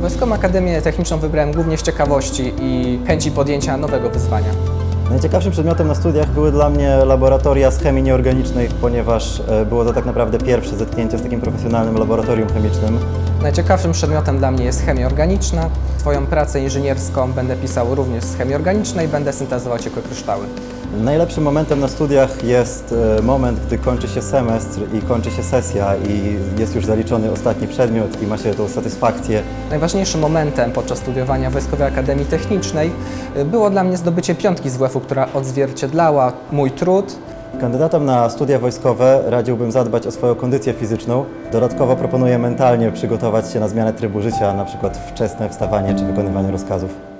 Wojskową Akademię Techniczną wybrałem głównie z ciekawości i chęci podjęcia nowego wyzwania. Najciekawszym przedmiotem na studiach były dla mnie laboratoria z chemii nieorganicznej, ponieważ e, było to tak naprawdę pierwsze zetknięcie z takim profesjonalnym laboratorium chemicznym. Najciekawszym przedmiotem dla mnie jest chemia organiczna. Swoją pracę inżynierską będę pisał również z chemii organicznej, będę syntezować kryształy. Najlepszym momentem na studiach jest e, moment, gdy kończy się semestr i kończy się sesja i jest już zaliczony ostatni przedmiot i ma się tą satysfakcję. Najważniejszym momentem podczas studiowania Wojskowej Akademii Technicznej y, było dla mnie zdobycie piątki z WF-u, która odzwierciedlała mój trud. Kandydatom na studia wojskowe radziłbym zadbać o swoją kondycję fizyczną. Dodatkowo proponuję mentalnie przygotować się na zmianę trybu życia, na przykład wczesne wstawanie czy wykonywanie rozkazów.